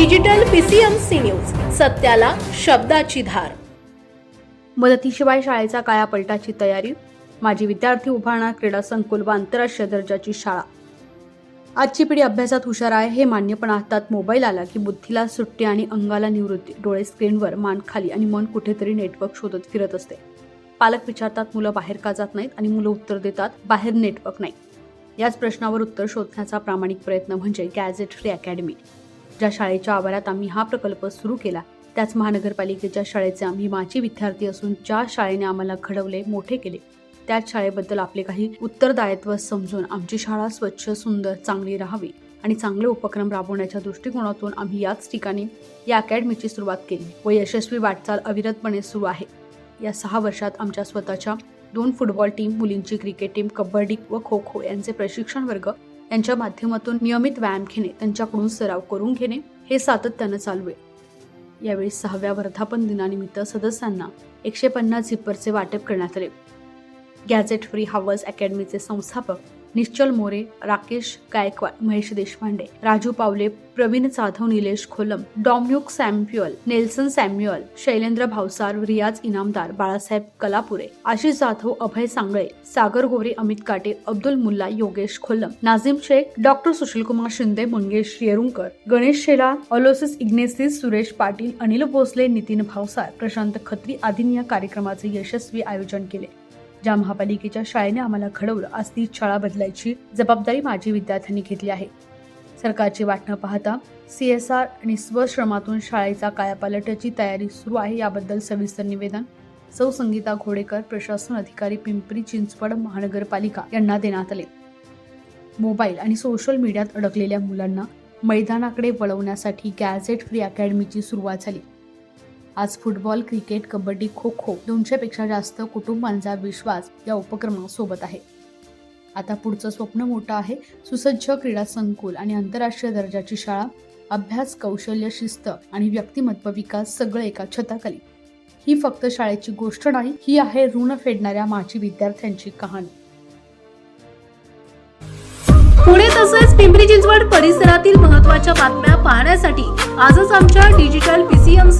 Digital PCMC news सत्याला शब्दाची धार. मदतीशिवाय शाळेचा कायापलटाची तयारी? माजी विद्यार्थी उभारणार क्रीडा संकुल व आंतरराष्ट्रीय दर्जाची शाळा. आजची पिढी अभ्यासात हुशार आहे हे मान्य पण हातात मोबाईल आला की बुद्धीला सुट्टी आणि अंगाला निवृत्ती. डोळे स्क्रीनवर मान खाली आणि मन कुठेतरी नेटवर्क शोधत फिरत असते. पालक विचारतात मुलं बाहेर का जात नाहीत? आणि मुलं उत्तर देतात बाहेर नेटवर्क नाही. याच प्रश्नावर उत्तर शोधण्याचा प्रामाणिक प्रयत्न म्हणजे गॅझेट फ्री अकॅडमी. ज्या शाळेच्या आवारात आम्ही हा प्रकल्प सुरू केला त्याच महानगरपालिकेच्या शाळेचे आम्ही माजी विद्यार्थी असून ज्या शाळेने आम्हाला घडवले मोठे केले त्याच शाळेबद्दल आपले काही उत्तरदायित्व समजून आमची शाळा स्वच्छ सुंदर चांगली राहावी आणि चांगले उपक्रम राबवण्याच्या दृष्टिकोनातून आम्ही याच ठिकाणी या अकॅडमीची सुरुवात केली. व यशस्वी वाटचाल अविरतपणे सुरू आहे. या सहा वर्षात आमच्या स्वतःच्या दोन फुटबॉल टीम मुलींची क्रिकेट टीम कबड्डी व खो खो यांचे प्रशिक्षण वर्ग यांच्या माध्यमातून नियमित व्यायाम घेणे त्यांच्याकडून सराव करून घेणे हे सातत्यानं चालू आहे. यावेळी सहाव्या वर्धापन दिनानिमित्त सदस्यांना एकशे पन्नास झिप्परचे वाटप करण्यात आले. गॅझेट फ्री हावर्स अकॅडमीचे संस्थापक निश्चल मोरे राकेश गायकवाड महेश देशपांडे राजू पावले Pravin Jadhav Nilesh Kholam डॉम्युक Samuel Nelson Samuel Shailendra Bhavsar Riyaz Inamdar Balasaheb कलापुरे Ashish Jadhav अभय सांगळे सागर गोरे अमित काटे अब्दुल मुल्ला योगेश खोलम नाझिम शेख डॉक्टर सुशीलकुमार शिंदे मंगेश येरुंकर गणेश शेला अलोसिस इग्नेसिस सुरेश पाटील अनिल भोसले नितीन भावसार प्रशांत खत्री आदींनी या कार्यक्रमाचे यशस्वी आयोजन केले. ज्या महापालिकेच्या शाळेने आम्हाला घडवलं आज ती शाळा बदलायची जबाबदारी माझी विद्यार्थ्यांनी घेतली आहे. सरकारची वाट न पाहता सी एस आर आणि स्वश्रमातून शाळेचा कायापालटाची तयारी सुरू आहे याबद्दल सविस्तर निवेदन सौ संगीता घोडेकर प्रशासन अधिकारी पिंपरी चिंचवड महानगरपालिका यांना देण्यात आले. मोबाईल आणि सोशल मीडियात अडकलेल्या मुलांना मैदानाकडे वळवण्यासाठी गॅझेट फ्री अकॅडमीची सुरुवात झाली. आज फुटबॉल क्रिकेट कबड्डी खो खो दोनशेपेक्षा जास्त कुटुंबांचा विश्वास या उपक्रमासोबत आहे. आता पुढचं स्वप्न मोठं आहे. सुसज्ज क्रीडा संकुल आणि आंतरराष्ट्रीय दर्जाची शाळा अभ्यास कौशल्य शिस्त आणि व्यक्तिमत्व विकास सगळं एका छताखाली. ही फक्त शाळेची गोष्ट नाही ही आहे ऋण फेडणाऱ्या माजी विद्यार्थ्यांची कहाणी. पुणे तसेच पिंपरी चिंचवड परिसरातील महत्त्वाच्या बातम्या पाहण्यासाठी आजच आमच्या डिजिटल पीसीएमसी